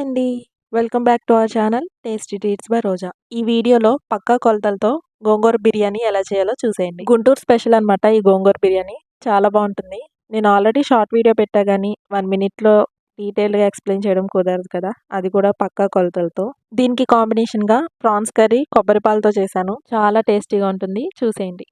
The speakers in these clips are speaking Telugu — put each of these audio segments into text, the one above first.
హాయ్ అండి. Welcome back to our channel tasty treats by Roja. ఈ వీడియోలో పక్కా కొలతలతో గోంగూర బిర్యానీ ఎలా చేయాలో చూసేయండి. గుంటూరు స్పెషల్ అనమాట ఈ గోంగూర బిర్యానీ. చాలా బాగుంటుంది. నేను ఆల్రెడీ షార్ట్ వీడియో పెట్టా కానీ వన్ మినిట్లో డీటెయిల్గా ఎక్స్ప్లెయిన్ చేయడం కుదరదు కదా. అది కూడా పక్కా కొలతలతో. దీనికి కాంబినేషన్గా ప్రాన్స్ కర్రీ కొబ్బరి పాలతో చేశాను. చాలా టేస్టీగా ఉంటుంది. చూసేయండి.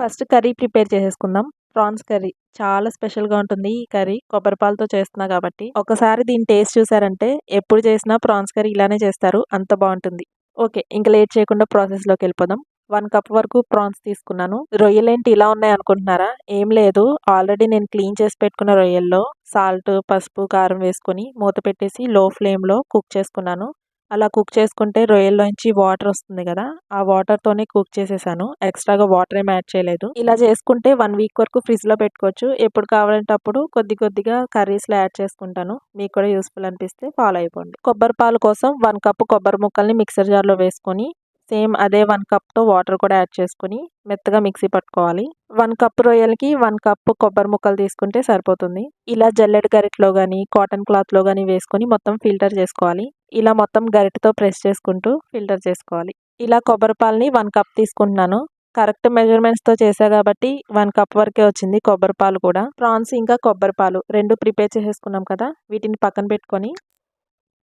ఫస్ట్ కర్రీ ప్రిపేర్ చేసేసుకుందాం. ప్రాన్స్ కర్రీ చాలా స్పెషల్గా ఉంటుంది. ఈ కర్రీ కొబ్బరి పాలతో చేస్తున్నా కాబట్టి. ఒకసారి దీని టేస్ట్ చూసారంటే ఎప్పుడు చేసినా ప్రాన్స్ కర్రీ ఇలానే చేస్తారు. అంత బాగుంటుంది. ఓకే ఇంకా లేట్ చేయకుండా ప్రాసెస్లోకి వెళ్ళిపోదాం. వన్ కప్ వరకు ప్రాన్స్ తీసుకున్నాను. రొయ్యలేంటి ఇలా ఉన్నాయి అనుకుంటున్నారా? ఏం లేదు. ఆల్రెడీ నేను క్లీన్ చేసి పెట్టుకున్న రొయ్యల్లో సాల్ట్ పసుపు కారం వేసుకొని మూత పెట్టేసి లో ఫ్లేమ్లో కుక్ చేసుకున్నాను. అలా కుక్ చేసుకుంటే రొయ్యల్లోంచి వాటర్ వస్తుంది కదా ఆ వాటర్తోనే కుక్ చేసేసాను. ఎక్స్ట్రాగా వాటర్ ఏం యాడ్ చేయలేదు. ఇలా చేసుకుంటే వన్ వీక్ వరకు ఫ్రిడ్జ్లో పెట్టుకోవచ్చు. ఎప్పుడు కావాలంటే అప్పుడు కొద్ది కొద్దిగా కర్రీస్లో యాడ్ చేసుకుంటాను. మీకు కూడా యూస్ఫుల్ అనిపిస్తే ఫాలో అయిపోండి. కొబ్బరి పాలు కోసం వన్ కప్ కొబ్బరి ముక్కల్ని మిక్సర్ జార్లో వేసుకొని సేమ్ అదే వన్ కప్తో వాటర్ కూడా యాడ్ చేసుకుని మెత్తగా మిక్సీ పట్టుకోవాలి. వన్ కప్ రొయ్యలకి వన్ కప్ కొబ్బరి ముక్కలు తీసుకుంటే సరిపోతుంది. ఇలా జల్లెడ గరిటలో కానీ కాటన్ క్లాత్లో కానీ వేసుకొని మొత్తం ఫిల్టర్ చేసుకోవాలి. ఇలా మొత్తం గరిటతో ప్రెస్ చేసుకుంటూ ఫిల్టర్ చేసుకోవాలి. ఇలా కొబ్బరి పాలని వన్ కప్ తీసుకుంటున్నాను. కరెక్ట్ మెజర్మెంట్స్తో చేసా కాబట్టి వన్ కప్ వరకే వచ్చింది కొబ్బరి పాలు కూడా. ప్రాన్స్ ఇంకా కొబ్బరి పాలు రెండు ప్రిపేర్ చేసేసుకున్నాం కదా వీటిని పక్కన పెట్టుకొని.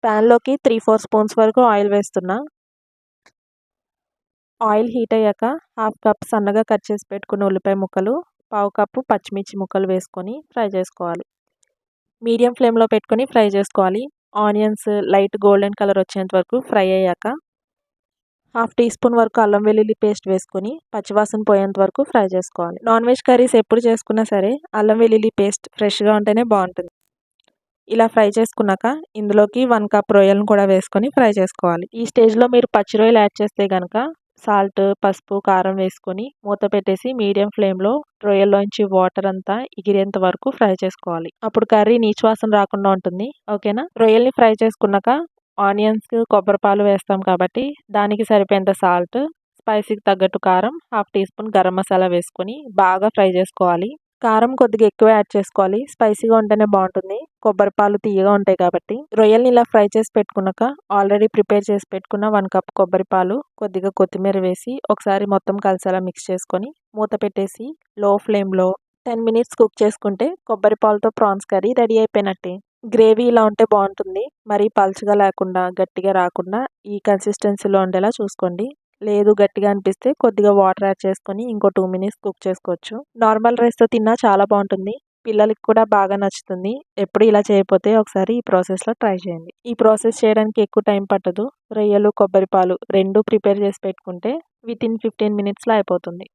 ప్యాన్లోకి త్రీ ఫోర్ స్పూన్స్ వరకు ఆయిల్ వేస్తున్నా. ఆయిల్ హీట్ అయ్యాక హాఫ్ కప్ సన్నగా కట్ చేసి పెట్టుకున్న ఉల్లిపాయ ముక్కలు పావు కప్పు పచ్చిమిర్చి ముక్కలు వేసుకొని ఫ్రై చేసుకోవాలి. మీడియం ఫ్లేమ్లో పెట్టుకొని ఫ్రై చేసుకోవాలి. ఆనియన్స్ లైట్ గోల్డెన్ కలర్ వచ్చేంత వరకు ఫ్రై అయ్యాక హాఫ్ టీ స్పూన్ వరకు అల్లం వెల్లుల్లి పేస్ట్ వేసుకొని పచ్చివాసన పోయేంత వరకు ఫ్రై చేసుకోవాలి. నాన్ వెజ్ కర్రీస్ ఎప్పుడు చేసుకున్నా సరే అల్లం వెల్లుల్లి పేస్ట్ ఫ్రెష్గా ఉంటేనే బాగుంటుంది. ఇలా ఫ్రై చేసుకున్నాక ఇందులోకి వన్ కప్ రొయ్యలను కూడా వేసుకొని ఫ్రై చేసుకోవాలి. ఈ స్టేజ్లో మీరు పచ్చి రొయ్యలు యాడ్ చేస్తే కనుక సాల్ట్ పసుపు కారం వేసుకొని మూత పెట్టేసి మీడియం ఫ్లేమ్లో రొయ్యల్లోంచి వాటర్ అంతా ఎగిరేంత వరకు ఫ్రై చేసుకోవాలి. అప్పుడు కర్రీ నీచువాసన రాకుండా ఉంటుంది. ఓకేనా? రొయ్యల్ని ఫ్రై చేసుకున్నాక ఆనియన్స్ కొబ్బరిపాలు వేస్తాం కాబట్టి దానికి సరిపోయేంత సాల్ట్ స్పైసీకి తగ్గట్టు కారం half teaspoon garam masala వేసుకొని బాగా ఫ్రై చేసుకోవాలి. కారం కొద్దిగా ఎక్కువ యాడ్ చేసుకోవాలి. స్పైసీగా ఉంటేనే బాగుంటుంది. కొబ్బరి పాలు తీయగా ఉంటాయి కాబట్టి. రొయ్యల్ని ఇలా ఫ్రై చేసి పెట్టుకున్నాక ఆల్రెడీ ప్రిపేర్ చేసి పెట్టుకున్న వన్ కప్ కొబ్బరి పాలు కొద్దిగా కొత్తిమీర వేసి ఒకసారి మొత్తం కలిసేలా మిక్స్ చేసుకొని మూత పెట్టేసి లో ఫ్లేమ్లో టెన్ మినిట్స్ కుక్ చేసుకుంటే కొబ్బరి పాలతో ప్రాన్స్ కర్రీ రెడీ అయిపోయినట్టే. గ్రేవీ ఇలా ఉంటే బాగుంటుంది. మరీ పల్చగా లేకుండా గట్టిగా రాకుండా ఈ కన్సిస్టెన్సీలో ఉండేలా చూసుకోండి. లేదు గట్టిగా అనిపిస్తే కొద్దిగా వాటర్ యాడ్ చేసుకొని ఇంకో టూ మినిట్స్ కుక్ చేసుకోవచ్చు. నార్మల్ రైస్తో తిన్నా చాలా బాగుంటుంది. పిల్లలకి కూడా బాగా నచ్చుతుంది. ఎప్పుడు ఇలా చేయకపోతే ఒకసారి ఈ ప్రాసెస్లో ట్రై చేయండి. ఈ ప్రాసెస్ చేయడానికి ఎక్కువ టైం పట్టదు. రొయ్యలు కొబ్బరి పాలు రెండు ప్రిపేర్ చేసి పెట్టుకుంటే విత్ ఇన్ ఫిఫ్టీన్ మినిట్స్లో అయిపోతుంది.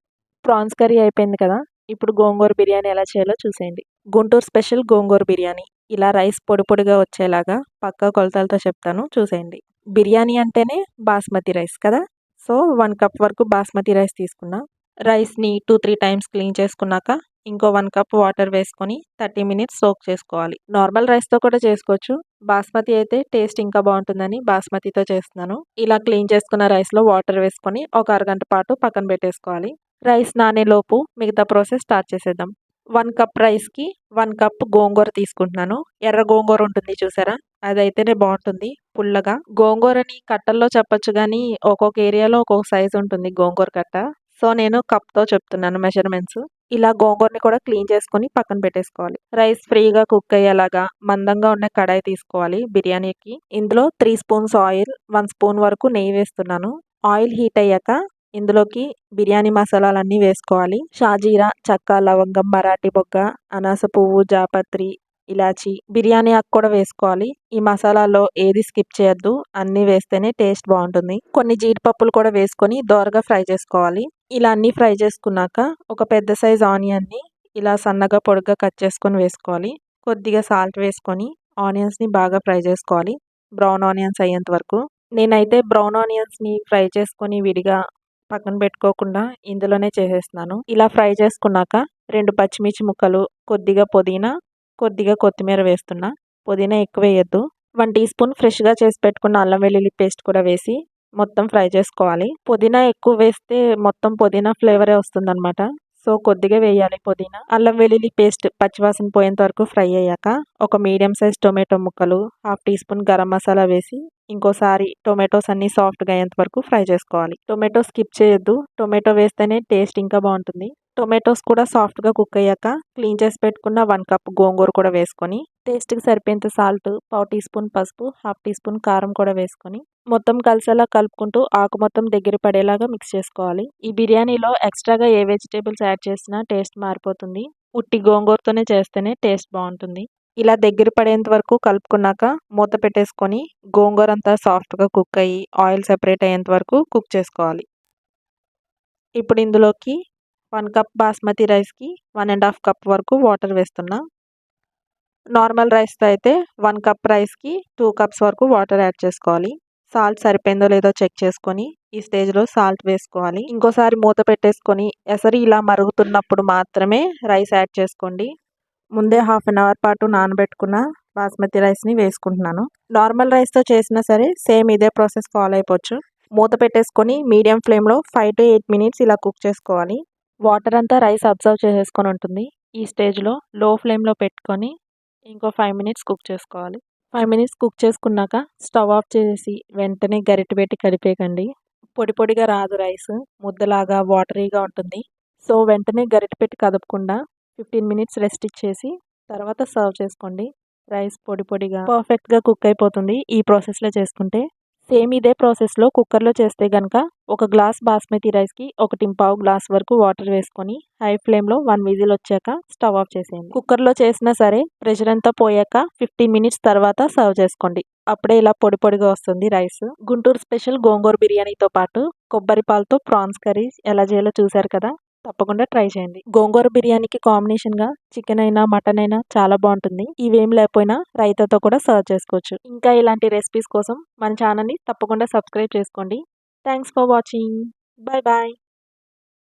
ప్రాన్స్ కర్రీ అయిపోయింది కదా? ఇప్పుడు గోంగూర బిర్యానీ ఎలా చేయాలో చూసేయండి. గుంటూరు స్పెషల్ గోంగూర బిర్యానీ. ఇలా రైస్ పొడి పొడిగా వచ్చేలాగా పక్కా కొలతలతో చెప్తాను. చూసేయండి. బిర్యానీ అంటేనే బాస్మతి రైస్ కదా? సో వన్ కప్ వరకు బాస్మతి రైస్ తీసుకున్నా రైస్ని టూ త్రీ టైమ్స్ క్లీన్ చేసుకున్నాక ఇంకో వన్ కప్ వాటర్ వేసుకొని థర్టీ మినిట్స్ సోక్ చేసుకోవాలి. నార్మల్ రైస్తో కూడా చేసుకోవచ్చు. బాస్మతి అయితే టేస్ట్ ఇంకా బాగుంటుందని బాస్మతితో చేస్తున్నాను. ఇలా క్లీన్ చేసుకున్న రైస్లో వాటర్ వేసుకొని ఒక అరగంట పాటు పక్కన పెట్టేసుకోవాలి. రైస్ నానేలోపు మిగతా ప్రాసెస్ స్టార్ట్ చేసేద్దాం. వన్ కప్ రైస్కి వన్ కప్ గోంగూర తీసుకుంటున్నాను. ఎర్ర గోంగూర ఉంటుంది చూసారా? అదైతేనే బాగుంటుంది. పుల్లగా. గోంగూరని కట్టల్లో చెప్పచ్చు కానీ ఒక్కొక్క ఏరియాలో ఒక్కొక్క సైజు ఉంటుంది గోంగూర కట్ట. సో నేను కప్తో చెప్తున్నాను మెజర్మెంట్స్. ఇలా గోంగూరని కూడా క్లీన్ చేసుకొని పక్కన పెట్టేసుకోవాలి. రైస్ ఫ్రీగా కుక్ అయ్యేలాగా మందంగా ఉన్న కడాయి తీసుకోవాలి బిర్యానీకి. ఇందులో three spoons oil one spoon వరకు నెయ్యి వేస్తున్నాను. ఆయిల్ హీట్ అయ్యాక ఇందులోకి బిర్యానీ మసాలాలన్నీ వేసుకోవాలి. షాజీరా చక్క లవంగం మరాఠీ బొగ్గ అనాస పువ్వు జాపత్రి ఇలాచి బిర్యానీ ఆకు కూడా వేసుకోవాలి. ఈ మసాలాలో ఏది స్కిప్ చేయొద్దు. అన్నీ వేస్తేనే టేస్ట్ బాగుంటుంది. కొన్ని జీడిపప్పులు కూడా వేసుకొని దోరగా ఫ్రై చేసుకోవాలి. ఇలా అన్నీ ఫ్రై చేసుకున్నాక ఒక పెద్ద సైజ్ ఆనియన్ని ఇలా సన్నగా పొడుగ్గా కట్ చేసుకొని వేసుకోవాలి. కొద్దిగా సాల్ట్ వేసుకొని ఆనియన్స్ని బాగా ఫ్రై చేసుకోవాలి. బ్రౌన్ ఆనియన్స్ అయ్యేంత వరకు. నేనైతే బ్రౌన్ ఆనియన్స్ని ఫ్రై చేసుకొని విడిగా పక్కన పెట్టుకోకుండా ఇందులోనే చేసేస్తున్నాను. ఇలా ఫ్రై చేసుకున్నాక రెండు పచ్చిమిర్చి ముక్కలు కొద్దిగా పుదీనా కొద్దిగా కొత్తిమీర వేస్తున్నా. పుదీనా ఎక్కువ వేయద్దు. వన్ టీ స్పూన్ ఫ్రెష్గా చేసి పెట్టుకున్న అల్లం వెల్లుల్లి పేస్ట్ కూడా వేసి మొత్తం ఫ్రై చేసుకోవాలి. పుదీనా ఎక్కువ వేస్తే మొత్తం పుదీనా ఫ్లేవరే వస్తుందన్నమాట. సో కొద్దిగా వేయాలి పుదీనా. అల్లం వెల్లుల్లి పేస్ట్ పచ్చివాసన పోయేంత వరకు ఫ్రై అయ్యాక ఒక మీడియం సైజ్ టొమాటో ముక్కలు half teaspoon garam masala వేసి ఇంకోసారి టొమాటోస్ అన్ని సాఫ్ట్గా అయ్యేంత వరకు ఫ్రై చేసుకోవాలి. టొమాటో స్కిప్ చేయొద్దు. టొమాటో వేస్తేనే టేస్ట్ ఇంకా బాగుంటుంది. టొమాటోస్ కూడా సాఫ్ట్గా కుక్ అయ్యాక క్లీన్ చేసి పెట్టుకున్న వన్ కప్ గోంగూర కూడా వేసుకొని టేస్ట్కి సరిపోయేంత సాల్ట్ పావు టీ స్పూన్ పసుపు హాఫ్ టీ స్పూన్ కారం కూడా వేసుకొని మొత్తం కలిసేలా కలుపుకుంటూ ఆకు మొత్తం దగ్గర పడేలాగా మిక్స్ చేసుకోవాలి. ఈ బిర్యానీలో ఎక్స్ట్రాగా ఏ వెజిటేబుల్స్ యాడ్ చేసినా టేస్ట్ మారిపోతుంది. ఉట్టి గోంగూరతోనే చేస్తేనే టేస్ట్ బాగుంటుంది. ఇలా దగ్గర పడేంత వరకు కలుపుకున్నాక మూత పెట్టేసుకొని గోంగూర అంతా సాఫ్ట్గా కుక్ అయ్యి ఆయిల్ సెపరేట్ అయ్యేంత వరకు కుక్ చేసుకోవాలి. ఇప్పుడు ఇందులోకి వన్ కప్ బాస్మతి రైస్కి వన్ అండ్ హాఫ్ కప్ వరకు వాటర్ వేస్తున్నా. నార్మల్ రైస్తో అయితే వన్ కప్ రైస్కి టూ కప్స్ వరకు వాటర్ యాడ్ చేసుకోవాలి. సాల్ట్ సరిపోయిందో లేదో చెక్ చేసుకొని ఈ స్టేజ్లో సాల్ట్ వేసుకోవాలి. ఇంకోసారి మూత పెట్టేసుకొని ఎసరి ఇలా మరుగుతున్నప్పుడు మాత్రమే రైస్ యాడ్ చేసుకోండి. ముందే హాఫ్ అన్ అవర్ పాటు నానబెట్టుకున్న బాస్మతి రైస్ని వేసుకుంటున్నాను. నార్మల్ రైస్తో చేసినా సరే సేమ్ ఇదే ప్రాసెస్ ఫాలో అయిపోవచ్చు. మూత పెట్టేసుకొని మీడియం ఫ్లేమ్లో ఫైవ్ టు ఎయిట్ మినిట్స్ ఇలా కుక్ చేసుకోవాలి. వాటర్ అంతా రైస్ అబ్జర్వ్ చేసేసుకొని ఉంటుంది. ఈ స్టేజ్లో లో ఫ్లేమ్లో పెట్టుకొని ఇంకో ఫైవ్ మినిట్స్ కుక్ చేసుకోవాలి. ఫైవ్ మినిట్స్ కుక్ చేసుకున్నాక స్టవ్ ఆఫ్ చేసి వెంటనే గరిటె పెట్టి కలిపేయకండి పొడి పొడిగా రాదు రైస్ ముద్దలాగా వాటరీగా ఉంటుంది. సో వెంటనే గరిటె పెట్టి కదపకుండా ఫిఫ్టీన్ మినిట్స్ రెస్ట్ ఇచ్చేసి తర్వాత సర్వ్ చేసుకోండి. రైస్ పొడి పొడిగా పర్ఫెక్ట్గా కుక్ అయిపోతుంది. ఈ ప్రాసెస్లో చేసుకుంటే సేమ్ ఇదే ప్రాసెస్లో కుక్కర్లో చేస్తే కనుక ఒక గ్లాస్ బాస్మతి రైస్కి ఒకటి పావు గ్లాస్ వరకు వాటర్ వేసుకొని హై ఫ్లేమ్లో వన్ విజిల్ వచ్చాక స్టవ్ ఆఫ్ చేసేయండి. కుక్కర్లో చేసినా సరే ప్రెషర్ అంతా పోయాక ఫిఫ్టీన్ మినిట్స్ తర్వాత సర్వ్ చేసుకోండి. అప్పుడే ఇలా పొడి పొడిగా వస్తుంది రైస్ గుంటూరు స్పెషల్ గోంగూర బిర్యానీతో పాటు కొబ్బరి పాలతో ప్రాన్స్ కర్రీ ఎలా చేయాలో చూసారు కదా? తప్పకుండా ట్రై చేయండి. గోంగూర బిర్యానీకి కాంబినేషన్గా చికెన్ అయినా మటన్ అయినా చాలా బాగుంటుంది. ఇవేం లేకపోయినా రైతాతో కూడా సర్వ్ చేసుకోవచ్చు. ఇంకా ఇలాంటి రెసిపీస్ కోసం మన ఛానల్ని తప్పకుండా సబ్స్క్రైబ్ చేసుకోండి. Thanks for watching bye bye